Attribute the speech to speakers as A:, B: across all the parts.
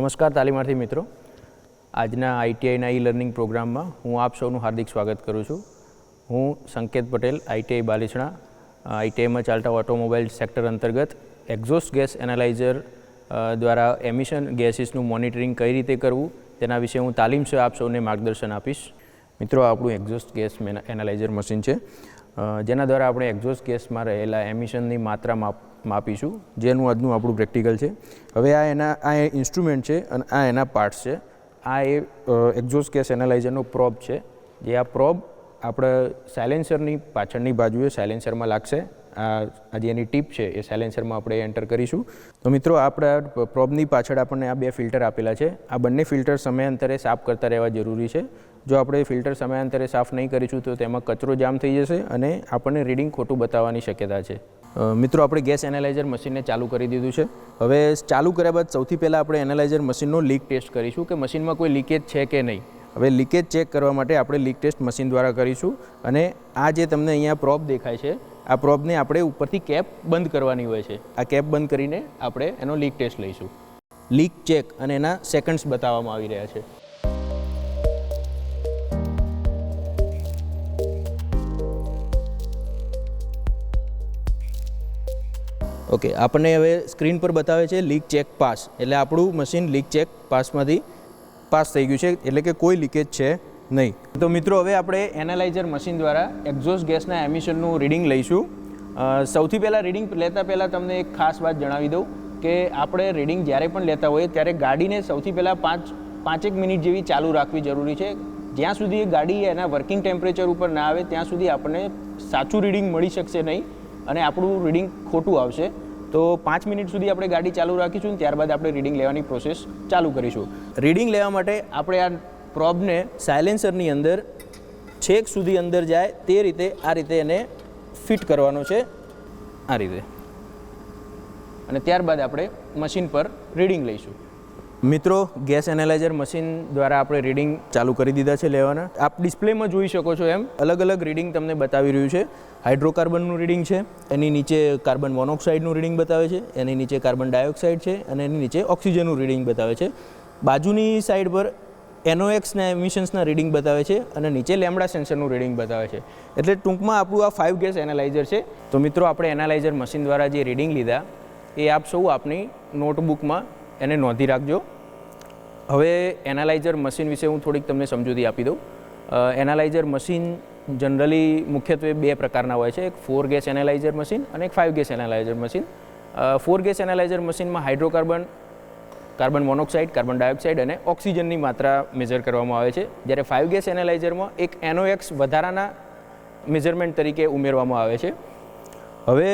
A: નમસ્કાર તાલીમાર્થી મિત્રો. આજના આઈટીઆઈના ઈ લર્નિંગ પ્રોગ્રામમાં હું આપ સૌનું હાર્દિક સ્વાગત કરું છું. હું સંકેત પટેલ આઈટીઆઈ બાલિસણા આઈટીઆઈમાં ચાલતા ઓટોમોબાઈલ સેક્ટર અંતર્ગત એક્ઝોસ્ટ ગેસ એનાલાઇઝર દ્વારા એમિશન ગેસીસનું મોનિટરિંગ કઈ રીતે કરવું, તેના વિશે હું તાલીમ છે આપ સૌને માર્ગદર્શન આપીશ. મિત્રો, આપણું એક્ઝોસ્ટ ગેસ એનાલાઇઝર મશીન છે. જેના દ્વારા આપણે એક્ઝોસ્ટ ગેસમાં રહેલા એમિશનની માત્રા માપ માપીશું જેનું આજનું આપણું પ્રેક્ટિકલ છે. હવે આ એના, આ ઇન્સ્ટ્રુમેન્ટ છે અને આ એના પાર્ટ્સ છે. આ એ એક્ઝોસ્ટ ગેસ એનાલાઇઝરનો પ્રોબ છે. જે આ પ્રોબ આપણે સાયલેન્સરની પાછળની બાજુએ સાયલેન્સરમાં લાગશે. આ આજે એની ટીપ છે એ સાયલેન્સરમાં આપણે એન્ટર કરીશું. તો મિત્રો આપણા પ્રોબની પાછળ આપણને આ બે ફિલ્ટર આપેલા છે. આ બંને ફિલ્ટર સમયાંતરે સાફ કરતા રહેવા જરૂરી છે. જો આપણે ફિલ્ટર સમયાંતરે સાફ નહીં કરીશું તો તેમાં કચરો જામ થઈ જશે અને આપણને રીડિંગ ખોટું બતાવવાની શક્યતા છે. મિત્રો, આપણે ગેસ એનાલાઇઝર મશીનને ચાલુ કરી દીધું છે. હવે ચાલુ કર્યા બાદ સૌથી પહેલાં આપણે એનાલાઇઝર મશીનનો લીક ટેસ્ટ કરીશું કે મશીનમાં કોઈ લીકેજ છે કે નહીં. હવે લીકેજ ચેક કરવા માટે આપણે લીક ટેસ્ટ મશીન દ્વારા કરીશું અને આ જે તમને અહીંયા પ્રોબ દેખાય છે, આ પ્રોબને આપણે ઉપરથી કેપ બંધ કરવાની હોય છે. આ કેપ બંધ કરીને આપણે એનો લીક ટેસ્ટ લઈશું. લીક ચેક અને એના સેકન્ડ્સ બતાવવામાં આવી રહ્યા છે. ઓકે, આપણને હવે સ્ક્રીન પર બતાવે છે લીક ચેક પાસ. એટલે આપણું મશીન લીક ચેક પાસમાંથી પાસ થઈ ગયું છે, એટલે કે કોઈ લીકેજ છે નહીં. તો મિત્રો, હવે આપણે એનાલાઇઝર મશીન દ્વારા એક્ઝોસ્ટ ગેસના એમિશનનું રીડિંગ લઈશું. સૌથી પહેલાં રીડિંગ લેતા પહેલાં તમને એક ખાસ વાત જણાવી દઉં કે આપણે રીડિંગ જ્યારે પણ લેતા હોઈએ ત્યારે ગાડીને સૌથી પહેલાં પાંચ, પાંચેક મિનિટ જેવી ચાલુ રાખવી જરૂરી છે. જ્યાં સુધી એ ગાડી એના વર્કિંગ ટેમ્પરેચર ઉપર ના આવે, ત્યાં સુધી આપણને સાચું રીડિંગ મળી શકશે નહીં. અને આપણું રીડિંગ ખોટું આવશે, તો પાંચ મિનિટ સુધી આપણે ગાડી ચાલુ રાખીશું ત્યારબાદ આપણે રીડિંગ લેવાની પ્રોસેસ ચાલુ કરીશું. રીડિંગ લેવા માટે આપણે આ પ્રોબને સાયલેન્સરની અંદર, છેક સુધી અંદર જાય, તે રીતે, આ રીતે એને ફિટ કરવાનો છે, આ રીતે. અને ત્યારબાદ આપણે મશીન પર રીડિંગ લઈશું. મિત્રો, ગેસ એનાલાઇઝર મશીન દ્વારા આપણે રીડિંગ ચાલુ કરી દીધા છે લેવાના. આપ ડિસ્પ્લેમાં જોઈ શકો છો એમ અલગ અલગ રીડિંગ તમને બતાવી રહ્યું છે. હાઇડ્રોકાર્બનનું રીડિંગ છે, એની નીચે કાર્બન મોનોક્સાઇડનું રીડિંગ બતાવે છે, એની નીચે કાર્બન ડાયોક્સાઇડ છે, અને એની નીચે ઓક્સિજનનું રીડિંગ બતાવે છે. બાજુની સાઈડ પર એનોએક્સના એમિશન્સના રીડિંગ બતાવે છે, અને નીચે લેમડા સેન્સરનું રીડિંગ બતાવે છે. એટલે ટૂંકમાં આપણું આ ફાઇવ ગેસ એનાલાઇઝર છે. તો મિત્રો, આપણે એનાલાઇઝર મશીન દ્વારા જે રીડિંગ લીધા, એ આપ સૌ આપની નોટબુકમાં એને નોંધી રાખજો. હવે એનાલાઇઝર મશીન વિશે હું થોડીક તમને સમજૂતી આપી દઉં. એનાલાઇઝર મશીન જનરલી મુખ્યત્વે બે પ્રકારના હોય છે. એક ફોર ગેસ એનાલાઇઝર મશીન અને એક five gas analyser machine. Four gas analyser મશીનમાં hydrocarbon, carbon monoxide, carbon dioxide અને ઓક્સિજનની માત્રા મેઝર કરવામાં આવે છે. જ્યારે ફાઇવ ગેસ એનાલાઇઝરમાં એક એનોએક્સ વધારાના મેઝરમેન્ટ તરીકે ઉમેરવામાં આવે છે. હવે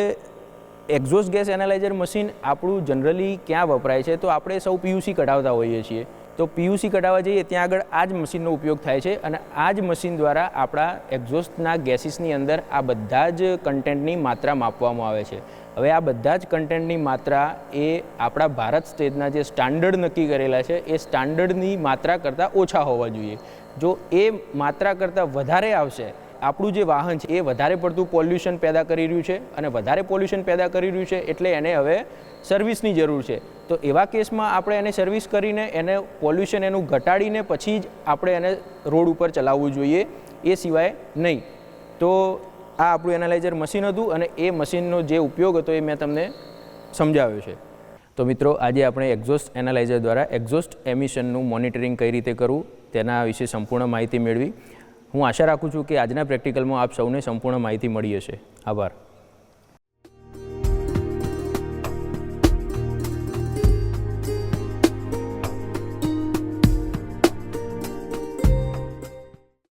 A: એક્ઝોસ્ટ ગેસ એનાલાઇઝર મશીન આપણું જનરલી ક્યાં વપરાય છે? તો આપણે સૌ પીયુસી કઢાવતા હોઈએ છીએ. તો પીયુસી કઢાવવા જઈએ ત્યાં આગળ આ જ મશીનનો ઉપયોગ થાય છે અને આ જ મશીન દ્વારા આપણા એક્ઝોસ્ટના ગેસીસની અંદર આ બધા જ કન્ટેન્ટની માત્રા માપવામાં આવે છે. હવે આ બધા જ કન્ટેન્ટની માત્રા એ આપણા ભારત સ્ટેજના જે સ્ટાન્ડર્ડ નક્કી કરેલા છે, એ સ્ટાન્ડર્ડની માત્રા કરતાં ઓછા હોવા જોઈએ. જો એ માત્રા કરતાં વધારે આવશે આપણું જે વાહન છે, એ વધારે પડતું પોલ્યુશન પેદા કરી રહ્યું છે અને વધારે પોલ્યુશન પેદા કરી રહ્યું છે એટલે એને હવે સર્વિસની જરૂર છે. તો એવા કેસમાં આપણે એને સર્વિસ કરીને એને પોલ્યુશન એનું ઘટાડીને પછી જ આપણે એને રોડ ઉપર ચલાવવું જોઈએ, એ સિવાય નહીં. તો આ આપણું એનાલાઇઝર મશીન હતું અને એ મશીનનો જે ઉપયોગ હતો એ મેં તમને સમજાવ્યો છે. તો મિત્રો, આજે આપણે એક્ઝોસ્ટ એનાલાઇઝર દ્વારા એક્ઝોસ્ટ એમિશનનું મોનિટરિંગ કઈ રીતે કરવું, તેના વિશે સંપૂર્ણ માહિતી મેળવી. હું આશા રાખું છું કે આજના પ્રેક્ટિકલમાં આપ સૌને સંપૂર્ણ માહિતી મળી હશે. આભાર.